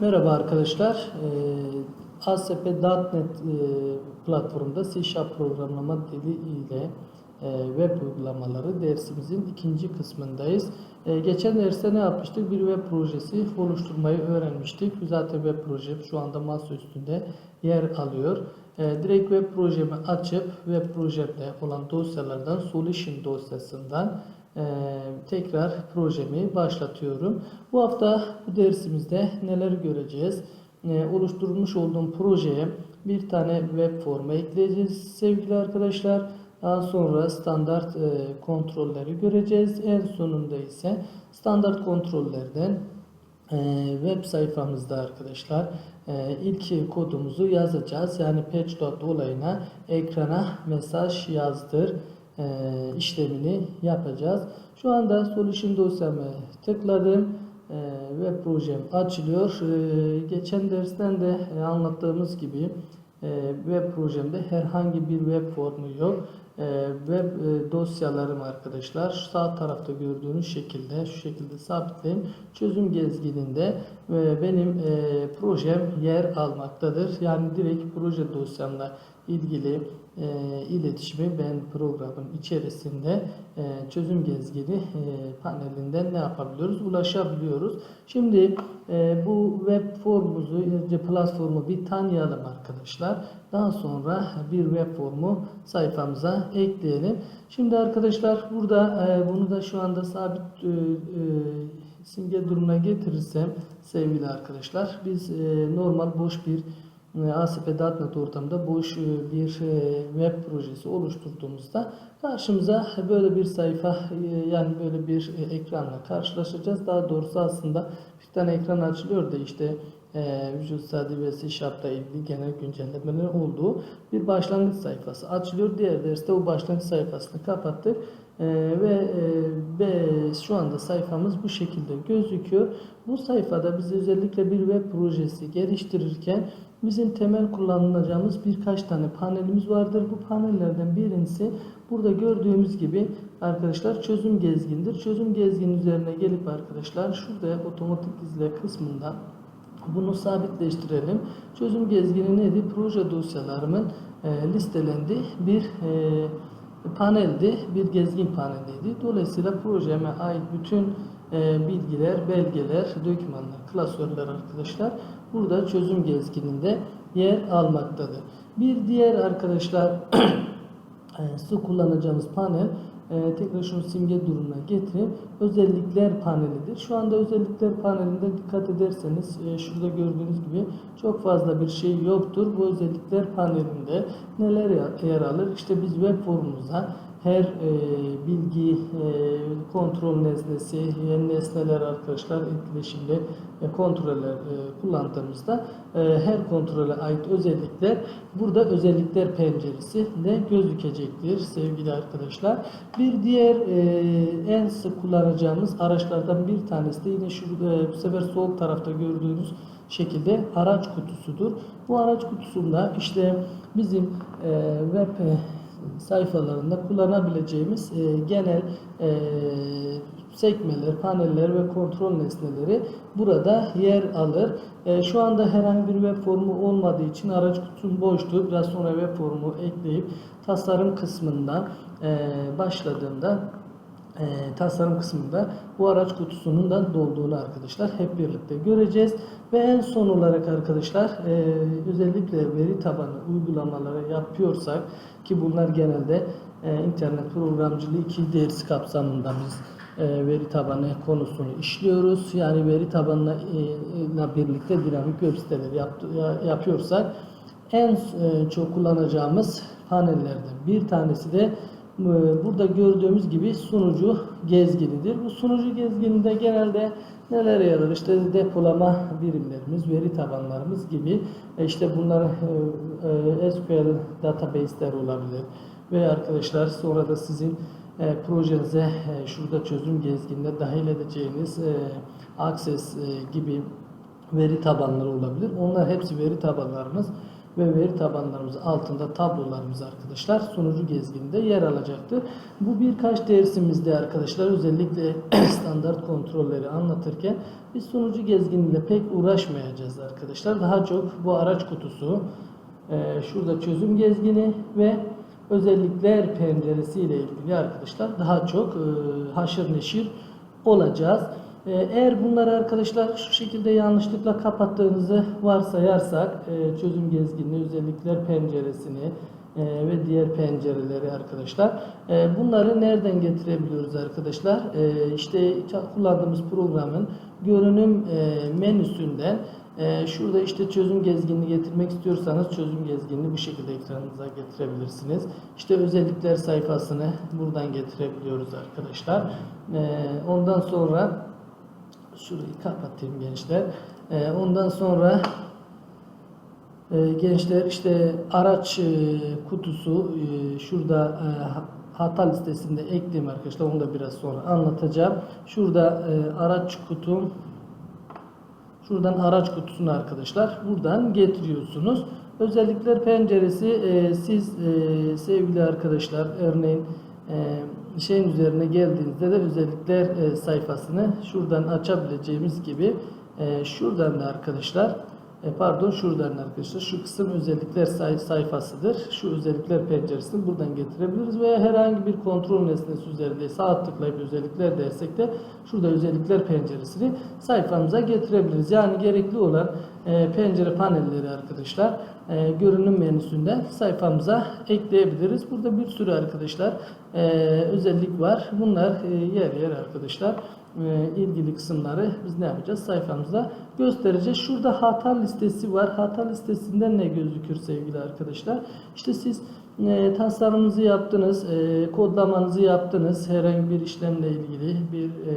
Merhaba arkadaşlar. Ee, ASP.NET e, platformunda C Sharp programlama dili ile e, web uygulamaları dersimizin ikinci kısmındayız. E, geçen derste ne yapmıştık? Bir web projesi oluşturmayı öğrenmiştik. Zaten web projem şu anda masa üstünde yer alıyor. E, direkt web projemi açıp web projemde olan dosyalardan solution dosyasından e, tekrar projemi başlatıyorum. Bu hafta bu dersimizde neler göreceğiz? E, oluşturmuş olduğum projeye bir tane web formu ekleyeceğiz sevgili arkadaşlar. Daha sonra standart e, kontrolleri göreceğiz. En sonunda ise standart kontrollerden e, web sayfamızda arkadaşlar e, ilk kodumuzu yazacağız. Yani page load olayına ekrana mesaj yazdır e, işlemini yapacağız. Şu anda solution dosyamı tıkladım. E, web projem açılıyor. E, geçen dersten de e, anlattığımız gibi e, web projemde herhangi bir web formu yok. E, web e, dosyalarım arkadaşlar sağ tarafta gördüğünüz şekilde şu şekilde sabitleyeyim. Çözüm gezgininde e, benim e, projem yer almaktadır. Yani direkt proje dosyamla ilgili e, iletişimi ben programın içerisinde e, çözüm gezgini e, panelinden ne yapabiliyoruz? Ulaşabiliyoruz. Şimdi e, bu web formumuzu, e, platformu bir tanıyalım arkadaşlar. Daha sonra bir web formu sayfamıza ekleyelim. Şimdi arkadaşlar burada e, bunu da şu anda sabit e, e, simge durumuna getirirsem sevgili arkadaşlar biz e, normal boş bir ASP.NET ortamında boş e, bir e, web projesi oluşturduğumuzda karşımıza böyle bir sayfa e, yani böyle bir ekranla karşılaşacağız. Daha doğrusu aslında bir tane ekran açılıyor da işte Visual Studio ve C Sharp'la ilgili genel güncellemeler olduğu bir başlangıç sayfası açılıyor. Diğer derste o başlangıç sayfasını kapattık. Ve, ve şu anda sayfamız bu şekilde gözüküyor. Bu sayfada biz özellikle bir web projesi geliştirirken bizim temel kullanacağımız birkaç tane panelimiz vardır. Bu panellerden birincisi burada gördüğümüz gibi arkadaşlar çözüm gezgindir. Çözüm gezgin üzerine gelip arkadaşlar şurada otomatik izle kısmında bunu sabitleştirelim. Çözüm gezgini nedir? Proje dosyalarımın e, listelendiği bir e, paneldi, bir gezgin paneliydi. Dolayısıyla projeme ait bütün e, bilgiler, belgeler, dokümanlar, klasörler arkadaşlar burada çözüm gezgininde yer almaktadır. Bir diğer arkadaşlar e, sık kullanacağımız panel e, tekrar şunu simge durumuna getireyim. Özellikler panelidir. Şu anda özellikler panelinde dikkat ederseniz e, şurada gördüğünüz gibi çok fazla bir şey yoktur. Bu özellikler panelinde neler yer alır? İşte biz web forumumuza her e, bilgi e, kontrol nesnesi, yeni nesneler arkadaşlar etkileşimde e, kontroller e, kullandığımızda e, her kontrole ait özellikler burada özellikler penceresi de gözükecektir sevgili arkadaşlar. Bir diğer e, en sık kullanacağımız araçlardan bir tanesi de yine şu e, bu sefer sol tarafta gördüğünüz şekilde araç kutusudur. Bu araç kutusunda işte bizim e, web e, sayfalarında kullanabileceğimiz e, genel e, sekmeler, paneller ve kontrol nesneleri burada yer alır. E, şu anda herhangi bir web formu olmadığı için araç kutum boştu. Biraz sonra web formu ekleyip tasarım kısmında e, başladığımda e, tasarım kısmında bu araç kutusunun da dolduğunu arkadaşlar hep birlikte göreceğiz. Ve en son olarak arkadaşlar e, özellikle veri tabanı uygulamaları yapıyorsak ki bunlar genelde e, internet programcılığı 2 dersi kapsamında biz e, veri tabanı konusunu işliyoruz. Yani veri tabanına e, birlikte dinamik web siteleri yaptı, ya, yapıyorsak en e, çok kullanacağımız panellerden bir tanesi de burada gördüğümüz gibi sunucu gezginidir. Bu sunucu gezgininde genelde neler yer alır? İşte depolama birimlerimiz, veri tabanlarımız gibi e, işte bunlar e, e, SQL database'ler olabilir. Ve arkadaşlar sonra da sizin projenize şurada çözüm gezgininde dahil edeceğiniz Access gibi veri tabanları olabilir. Onlar hepsi veri tabanlarımız. Ve veri tabanlarımız altında tablolarımız arkadaşlar sunucu gezgininde yer alacaktır. Bu birkaç dersimizde arkadaşlar özellikle standart kontrolleri anlatırken biz sunucu gezginiyle pek uğraşmayacağız arkadaşlar. Daha çok bu araç kutusu, e, şurada çözüm gezgini ve özellikler penceresi ile ilgili arkadaşlar daha çok e, haşır neşir olacağız. E, eğer bunları arkadaşlar şu şekilde yanlışlıkla kapattığınızı varsayarsak e, çözüm gezginliği özellikler penceresini e, ve diğer pencereleri arkadaşlar. E, bunları nereden getirebiliyoruz arkadaşlar? İşte kullandığımız programın görünüm menüsünden ee, şurada işte çözüm gezginini getirmek istiyorsanız çözüm gezginini bu şekilde ekranınıza getirebilirsiniz. İşte özellikler sayfasını buradan getirebiliyoruz arkadaşlar. Ee, ondan sonra şurayı kapatayım gençler. Ee, ondan sonra e, gençler işte araç e, kutusu e, şurada e, hata listesinde ekleyeyim arkadaşlar. Onu da biraz sonra anlatacağım. Şurada e, araç kutum Şuradan araç kutusunu arkadaşlar buradan getiriyorsunuz. Özellikler penceresi e, siz e, sevgili arkadaşlar örneğin e, şeyin üzerine geldiğinizde de özellikler e, sayfasını şuradan açabileceğimiz gibi e, şuradan da arkadaşlar e, pardon şuradan arkadaşlar şu kısım özellikler say sayfasıdır. Şu özellikler penceresini buradan getirebiliriz veya herhangi bir kontrol nesnesi üzerinde sağ tıklayıp özellikler dersek de şurada özellikler penceresini sayfamıza getirebiliriz. Yani gerekli olan e, pencere panelleri arkadaşlar e, görünüm menüsünden sayfamıza ekleyebiliriz. Burada bir sürü arkadaşlar e, özellik var. Bunlar e, yer yer arkadaşlar ilgili kısımları biz ne yapacağız? Sayfamızda göstereceğiz. Şurada hata listesi var. Hata listesinden ne gözükür sevgili arkadaşlar? İşte siz e, tasarımınızı yaptınız, e, kodlamanızı yaptınız, herhangi bir işlemle ilgili bir e,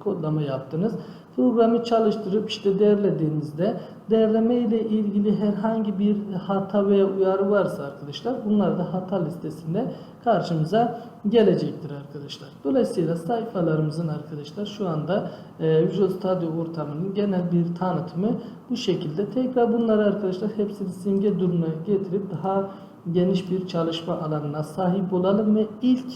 kodlama yaptınız. Programı çalıştırıp işte değerlediğinizde değerleme ile ilgili herhangi bir hata veya uyarı varsa arkadaşlar bunlar da hata listesinde karşımıza gelecektir arkadaşlar. Dolayısıyla sayfalarımızın arkadaşlar şu anda e, Visual Studio ortamının genel bir tanıtımı bu şekilde. Tekrar bunları arkadaşlar hepsini simge durumuna getirip daha geniş bir çalışma alanına sahip olalım ve ilk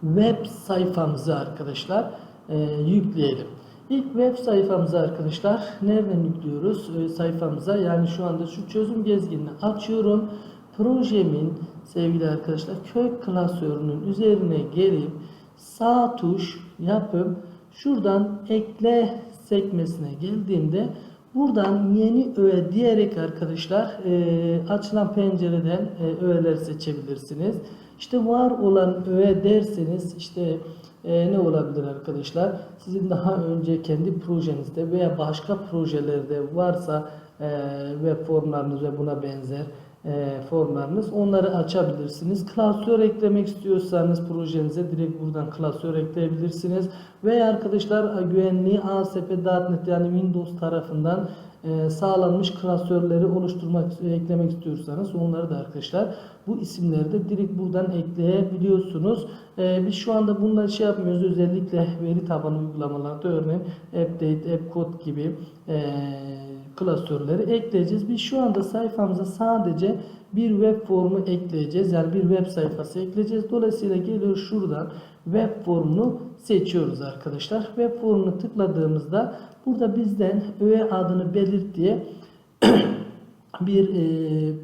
web sayfamızı arkadaşlar e, yükleyelim. İlk web sayfamıza arkadaşlar nereden yüklüyoruz e, sayfamıza yani şu anda şu çözüm gezginini açıyorum. Projemin sevgili arkadaşlar kök klasörünün üzerine gelip sağ tuş yapıp şuradan ekle sekmesine geldiğimde buradan yeni öğe diyerek arkadaşlar e, açılan pencereden e, öğeler seçebilirsiniz. İşte var olan öğe derseniz işte e, ne olabilir arkadaşlar? Sizin daha önce kendi projenizde veya başka projelerde varsa e, web formlarınız ve buna benzer e, formlarınız onları açabilirsiniz. Klasör eklemek istiyorsanız projenize direkt buradan klasör ekleyebilirsiniz. Veya arkadaşlar güvenliği ASP.NET yani Windows tarafından sağlanmış klasörleri oluşturmak, eklemek istiyorsanız onları da arkadaşlar bu isimleri de direkt buradan ekleyebiliyorsunuz. E, biz şu anda bunları şey yapmıyoruz. Özellikle veri tabanı uygulamalarda örneğin update, appcode gibi e, klasörleri ekleyeceğiz. Biz şu anda sayfamıza sadece bir web formu ekleyeceğiz. Yani bir web sayfası ekleyeceğiz. Dolayısıyla geliyor şuradan web formunu seçiyoruz arkadaşlar. Web formunu tıkladığımızda burada bizden öğe adını belirt diye bir e,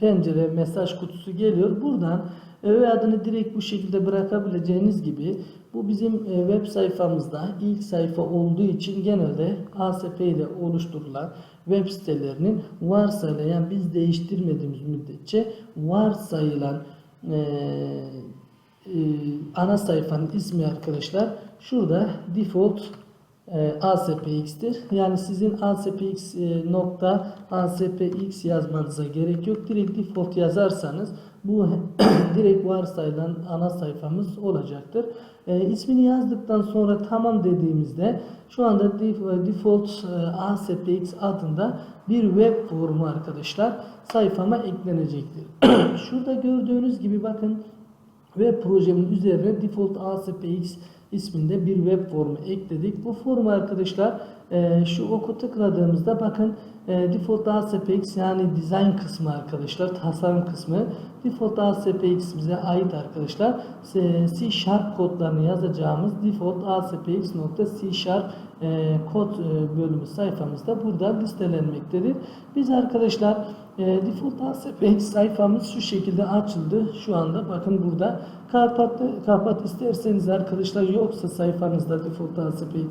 pencere mesaj kutusu geliyor. Buradan öğe adını direkt bu şekilde bırakabileceğiniz gibi bu bizim e, web sayfamızda ilk sayfa olduğu için genelde ASP ile oluşturulan web sitelerinin varsayılan yani biz değiştirmediğimiz müddetçe varsayılan e, e, ana sayfanın ismi arkadaşlar şurada default e, ASPX'tir. Yani sizin ASPX e, nokta ASPX yazmanıza gerek yok. Direkt default yazarsanız bu direkt varsayılan ana sayfamız olacaktır. E, ismini yazdıktan sonra tamam dediğimizde şu anda default e, ASPX adında bir web formu arkadaşlar sayfama eklenecektir. Şurada gördüğünüz gibi bakın web projemin üzerine default ASPX isminde bir web formu ekledik. Bu formu arkadaşlar şu oku tıkladığımızda bakın E, default ASPX yani design kısmı arkadaşlar, tasarım kısmı. Default ASPX bize ait arkadaşlar. C Sharp kodlarını yazacağımız default ASPX.C Sharp e, kod e, bölümü sayfamızda burada listelenmektedir. Biz arkadaşlar e, default ASPX sayfamız şu şekilde açıldı. Şu anda bakın burada kapat, kapat isterseniz arkadaşlar yoksa sayfanızda default ASPX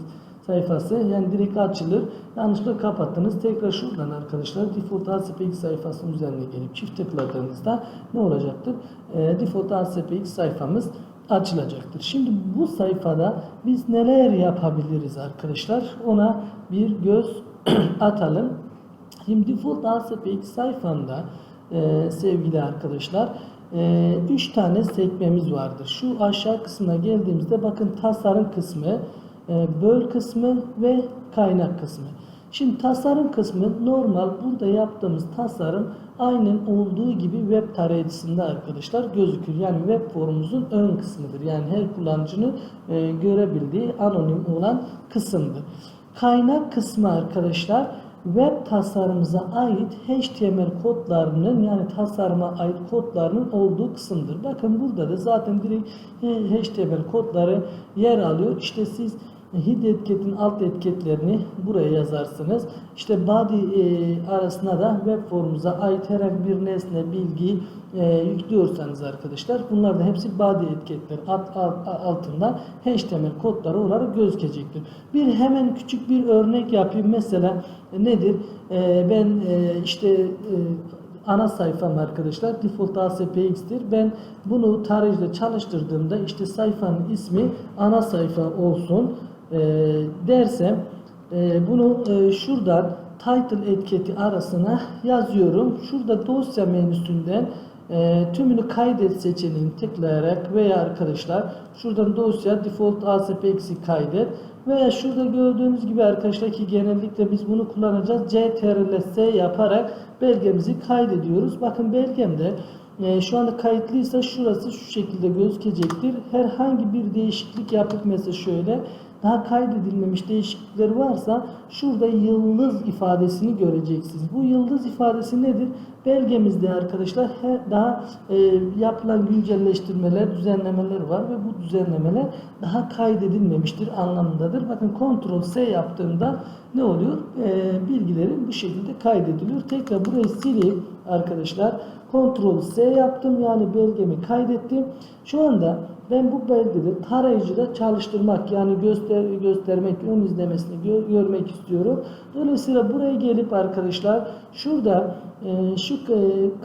sayfası yani direkt açılır. Yanlışlıkla kapattınız. Tekrar şuradan arkadaşlar default ASPX sayfasının üzerine gelip çift tıkladığınızda ne olacaktır? E, default ASPX sayfamız açılacaktır. Şimdi bu sayfada biz neler yapabiliriz arkadaşlar? Ona bir göz atalım. Şimdi default ASPX sayfamda e, sevgili arkadaşlar 3 tane sekmemiz vardır. Şu aşağı kısmına geldiğimizde bakın tasarım kısmı, e, böl kısmı ve kaynak kısmı. Şimdi tasarım kısmı normal burada yaptığımız tasarım aynen olduğu gibi web tarayıcısında arkadaşlar gözükür. Yani web forumumuzun ön kısmıdır. Yani her kullanıcının e, görebildiği anonim olan kısımdır. Kaynak kısmı arkadaşlar web tasarımımıza ait HTML kodlarının yani tasarıma ait kodlarının olduğu kısımdır. Bakın burada da zaten direkt HTML kodları yer alıyor. İşte siz Hid etiketin alt etiketlerini buraya yazarsınız. İşte body e, arasına da web formumuza ait herhangi bir nesne, bilgi e, yüklüyorsanız arkadaşlar bunlar da hepsi body etiketler alt, alt, altında HTML kodları olarak gözükecektir. Bir hemen küçük bir örnek yapayım. Mesela e, nedir? E, ben e, işte e, ana sayfam arkadaşlar default ASPX'tir. Ben bunu tarayıcıda çalıştırdığımda işte sayfanın ismi ana sayfa olsun e, dersem e, bunu e, şuradan title etiketi arasına yazıyorum. Şurada dosya menüsünden e, tümünü kaydet seçeneğini tıklayarak veya arkadaşlar şuradan dosya default ASPX'i kaydet veya şurada gördüğünüz gibi arkadaşlar ki genellikle biz bunu kullanacağız. CTRL S yaparak belgemizi kaydediyoruz. Bakın belgemde e, şu anda kayıtlıysa şurası şu şekilde gözükecektir. Herhangi bir değişiklik yapıp mesela şöyle daha kaydedilmemiş değişiklikleri varsa şurada yıldız ifadesini göreceksiniz. Bu yıldız ifadesi nedir? Belgemizde arkadaşlar daha e, yapılan güncelleştirmeler, düzenlemeler var ve bu düzenlemeler daha kaydedilmemiştir anlamındadır. Bakın Ctrl S yaptığımda ne oluyor? E, bilgilerim bu şekilde kaydediliyor. Tekrar burayı sileyim arkadaşlar. Ctrl S yaptım yani belgemi kaydettim. Şu anda ben bu belgede tarayıcıda çalıştırmak yani göster göstermek, ön izlemesini gö görmek istiyorum. Dolayısıyla buraya gelip arkadaşlar şurada e, şu e,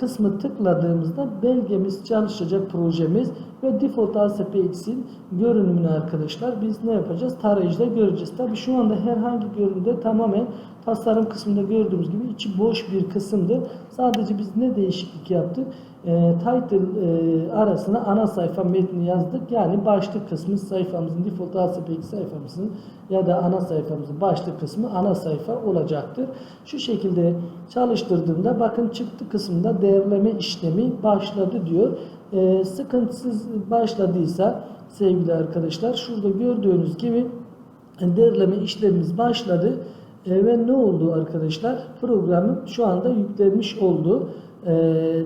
kısmı tıkladığımızda belgemiz çalışacak projemiz ve default ASPX'in görünümünü arkadaşlar biz ne yapacağız? Tarayıcıda göreceğiz. Tabi şu anda herhangi görünümde tamamen tasarım kısmında gördüğümüz gibi içi boş bir kısımdır. Sadece biz ne değişiklik yaptık? E, title e, arasına ana sayfa metni yazdık. Yani başlık kısmı sayfamızın default ASPX sayfamızın ya da ana sayfamızın başlık kısmı ana sayfa olacaktır. Şu şekilde çalıştırdığımda bakın çıktı kısmında değerleme işlemi başladı diyor. E, sıkıntısız başladıysa sevgili arkadaşlar şurada gördüğünüz gibi değerleme işlemimiz başladı. E, ve ne oldu arkadaşlar? Programım şu anda yüklenmiş oldu. E,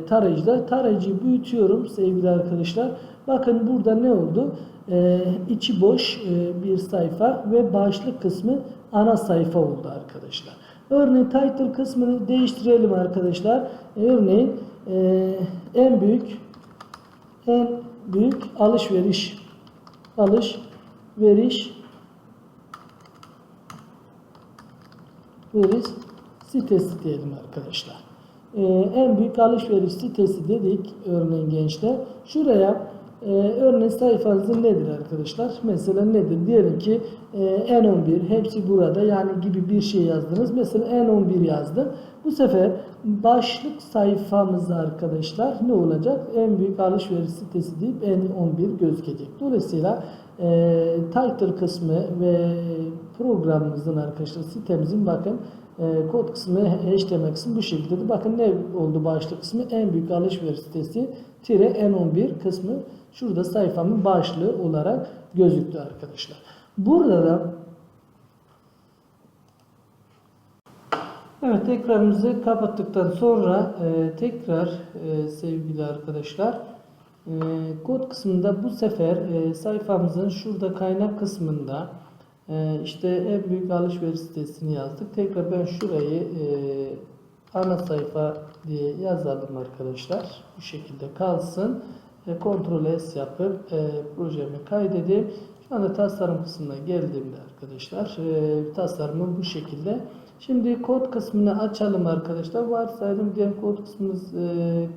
tarayıcıda. Tarayıcıyı büyütüyorum sevgili arkadaşlar. Bakın burada ne oldu? E, içi boş e, bir sayfa ve başlık kısmı ana sayfa oldu arkadaşlar. Örneğin title kısmını değiştirelim arkadaşlar. Örneğin e, en büyük en büyük alışveriş alışveriş alışveriş sitesi diyelim arkadaşlar. Ee, en büyük alışveriş sitesi dedik örneğin gençler. Şuraya e, örneğin sayfanızın nedir arkadaşlar? Mesela nedir? Diyelim ki e, N11 hepsi burada yani gibi bir şey yazdınız. Mesela N11 yazdım. Bu sefer başlık sayfamızda arkadaşlar ne olacak? En büyük alışveriş sitesi deyip N11 gözükecek. Dolayısıyla e, title kısmı ve programımızın arkadaşlar sitemizin bakın e, kod kısmı HTML kısmı bu şekilde. Bakın ne oldu başlık kısmı en büyük alışveriş sitesi tire N11 kısmı şurada sayfamın başlığı olarak gözüktü arkadaşlar. Burada da Evet ekranımızı kapattıktan sonra e, tekrar e, sevgili arkadaşlar kod kısmında bu sefer e, sayfamızın şurada kaynak kısmında e, işte en büyük alışveriş sitesini yazdık. Tekrar ben şurayı e, ana sayfa diye yazalım arkadaşlar. Bu şekilde kalsın. Ctrl S yapıp projemi kaydedeyim. Şu anda tasarım kısmına geldiğimde arkadaşlar tasarımı bu şekilde. Şimdi kod kısmını açalım arkadaşlar. Varsayalım diyelim kod kısmımız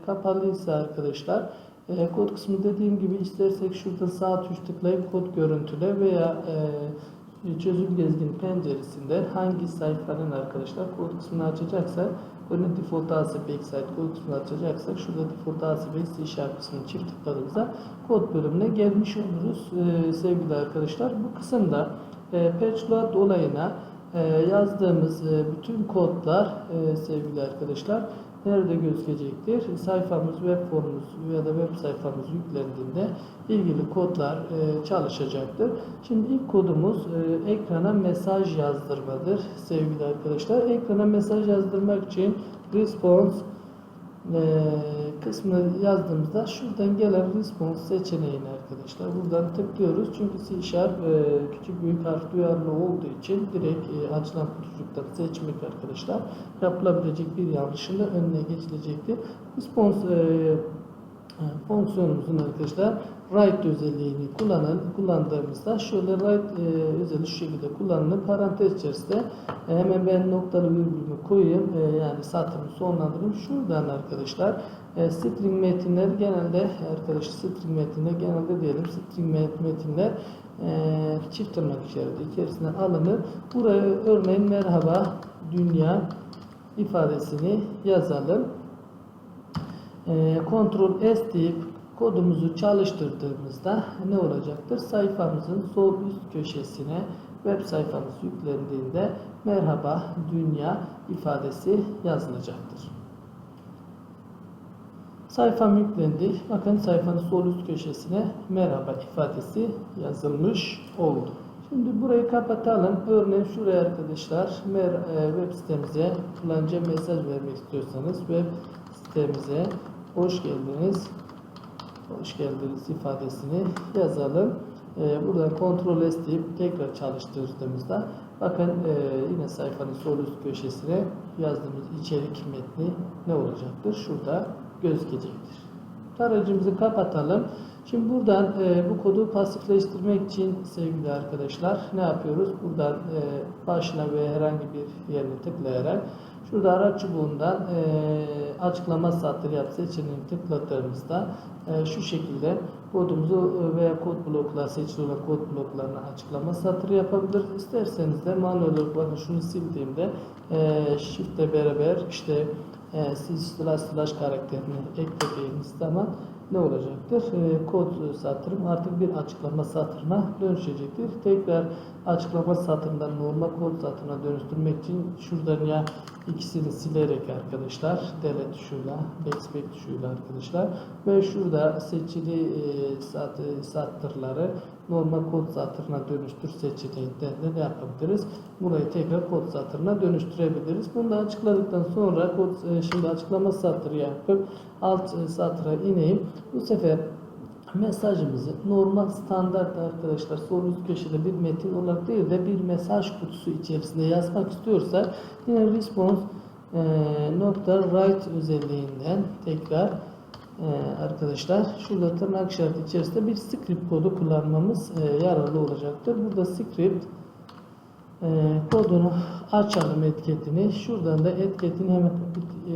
kapalıysa arkadaşlar. E, kod kısmı dediğim gibi istersek şurada sağ tuş tıklayıp kod görüntüle veya e, çözüm gezgin penceresinden hangi sayfanın arkadaşlar kod kısmını açacaksa örneğin default ASP site kod kısmını açacaksak şurada default ASP C Sharp kısmını çift tıkladığımızda kod bölümüne gelmiş oluruz e, sevgili arkadaşlar. Bu kısımda e, patch load olayına e, yazdığımız e, bütün kodlar e, sevgili arkadaşlar nerede gözükecektir? Sayfamız, web formumuz ya da web sayfamız yüklendiğinde ilgili kodlar e, çalışacaktır. Şimdi ilk kodumuz e, ekrana mesaj yazdırmadır sevgili arkadaşlar. Ekrana mesaj yazdırmak için response e, kısmını yazdığımızda şuradan gelen response seçeneğini arkadaşlar buradan tıklıyoruz. Çünkü C Sharp e, küçük büyük harf duyarlı olduğu için direkt e, açılan kutucuktan seçmek arkadaşlar yapılabilecek bir yanlışın önüne geçilecektir. Response e, fonksiyonumuzun arkadaşlar write özelliğini kullanın, kullandığımızda şöyle write e, özelliği şu şekilde kullanılır. Parantez içerisinde e, hemen ben noktalı virgülümü koyayım. E, yani satırımı sonlandırayım. Şuradan arkadaşlar e, string metinler genelde arkadaşlar string metinler genelde diyelim string metinler e, çift tırnak işareti içerisine alınır. Buraya örneğin merhaba dünya ifadesini yazalım. E, Ctrl S deyip kodumuzu çalıştırdığımızda ne olacaktır? Sayfamızın sol üst köşesine web sayfamız yüklendiğinde merhaba dünya ifadesi yazılacaktır. Sayfam yüklendi. Bakın sayfanın sol üst köşesine merhaba ifadesi yazılmış oldu. Şimdi burayı kapatalım. Örneğin şuraya arkadaşlar e, web sitemize kullanıcıya mesaj vermek istiyorsanız web sitemize hoş geldiniz hoş geldiniz ifadesini yazalım. Ee, buradan Ctrl S deyip tekrar çalıştırdığımızda bakın e, yine sayfanın sol üst köşesine yazdığımız içerik metni ne olacaktır? Şurada gözükecektir. Tarayıcımızı kapatalım. Şimdi buradan e, bu kodu pasifleştirmek için sevgili arkadaşlar ne yapıyoruz? Buradan e, başına ve herhangi bir yerine tıklayarak Şurada araç çubuğundan e, açıklama satır yap seçeneğini tıkladığımızda e, şu şekilde kodumuzu e, veya kod bloklar seçili olan kod bloklarına açıklama satırı yapabiliriz. İsterseniz de manuel olarak bakın şunu sildiğimde e, shift ile beraber işte e, slash slash karakterini eklediğimiz zaman ne olacaktır? E, kod satırım artık bir açıklama satırına dönüşecektir. Tekrar açıklama satırından normal kod satırına dönüştürmek için şuradan ya ikisini silerek arkadaşlar delete tuşuyla backspace tuşuyla arkadaşlar ve şurada seçili e, sat, satırları normal kod satırına dönüştür seçeneğinden de ne yapabiliriz? Burayı tekrar kod satırına dönüştürebiliriz. Bunu da açıkladıktan sonra kod, e, şimdi açıklama satırı yapıp alt e, satıra ineyim. Bu sefer mesajımızı normal standart arkadaşlar sol üst köşede bir metin olarak değil de bir mesaj kutusu içerisinde yazmak istiyorsak yine response e, nokta write özelliğinden tekrar e, arkadaşlar şurada tırnak işareti içerisinde bir script kodu kullanmamız e, yararlı olacaktır. Burada script e, kodunu açalım etiketini. Şuradan da etiketin hemen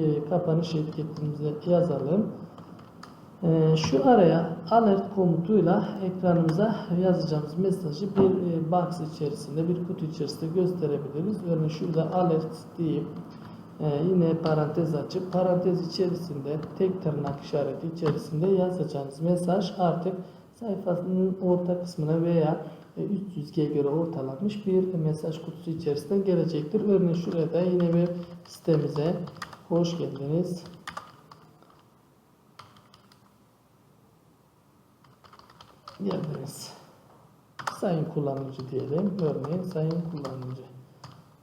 e, kapanış etiketimize yazalım. Ee, şu araya alert komutuyla ekranımıza yazacağımız mesajı bir box içerisinde, bir kutu içerisinde gösterebiliriz. Örneğin şurada alert deyip e, yine parantez açıp parantez içerisinde tek tırnak işareti içerisinde yazacağınız mesaj artık sayfasının orta kısmına veya e, üst yüzgeye göre ortalanmış bir mesaj kutusu içerisinden gelecektir. Örneğin şuraya da yine bir sitemize hoş geldiniz. geldiniz. Sayın kullanıcı diyelim. Örneğin sayın kullanıcı.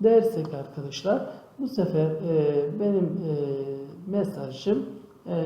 Dersek arkadaşlar Bu sefer e, benim e, mesajım e,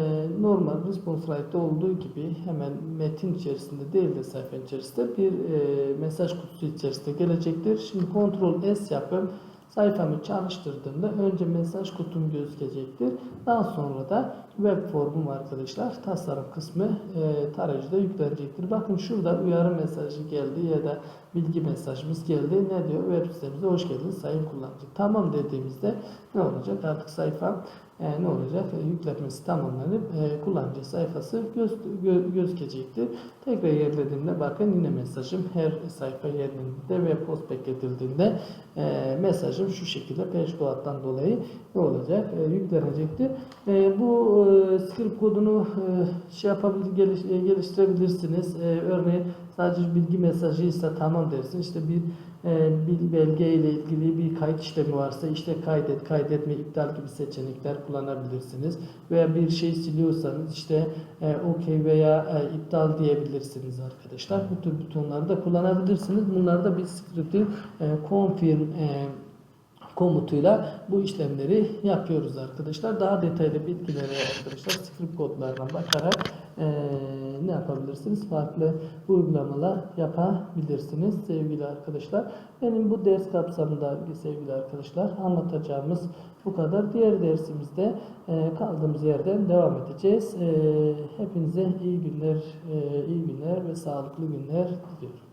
normal response write'da olduğu gibi hemen metin içerisinde değil de sayfa içerisinde bir e, mesaj kutusu içerisinde gelecektir. Şimdi Ctrl S yapıp sayfamı çalıştırdığımda önce mesaj kutum gözükecektir. Daha sonra da web formum arkadaşlar tasarım kısmı e, tarayıcıda yüklenecektir. Bakın şurada uyarı mesajı geldi ya da bilgi mesajımız geldi. Ne diyor? Web sitemize hoş geldiniz sayın kullanıcı. Tamam dediğimizde ne olacak? Artık sayfa e, ne olacak? E, yüklenmesi tamamlanıp e, kullanıcı sayfası göz, gö- gözükecektir. Tekrar yerlediğimde bakın yine mesajım her sayfa yerlendiğinde ve post bekletildiğinde e, mesajım şu şekilde page dolayı ne olacak? E, yüklenecektir. E, bu e, script kodunu e, şey yapabilir, geliş, e, geliştirebilirsiniz. E, örneğin sadece bilgi mesajıysa tamam dersin. İşte bir e, bir belge ile ilgili bir kayıt işlemi varsa işte kaydet, kaydetme, iptal gibi seçenekler kullanabilirsiniz. Veya bir şey siliyorsanız işte e, OK veya e, iptal diyebilirsiniz arkadaşlar. Bu tür butonları da kullanabilirsiniz. Bunlar da bir script'in e, confirm e, komutuyla bu işlemleri yapıyoruz arkadaşlar. Daha detaylı bilgilere arkadaşlar script kodlarına bakarak eee, ne yapabilirsiniz? Farklı uygulamalar yapabilirsiniz sevgili arkadaşlar. Benim bu ders kapsamında sevgili arkadaşlar anlatacağımız bu kadar. Diğer dersimizde eee, kaldığımız yerden devam edeceğiz. Eee, hepinize iyi günler, eee, iyi günler ve sağlıklı günler diliyorum.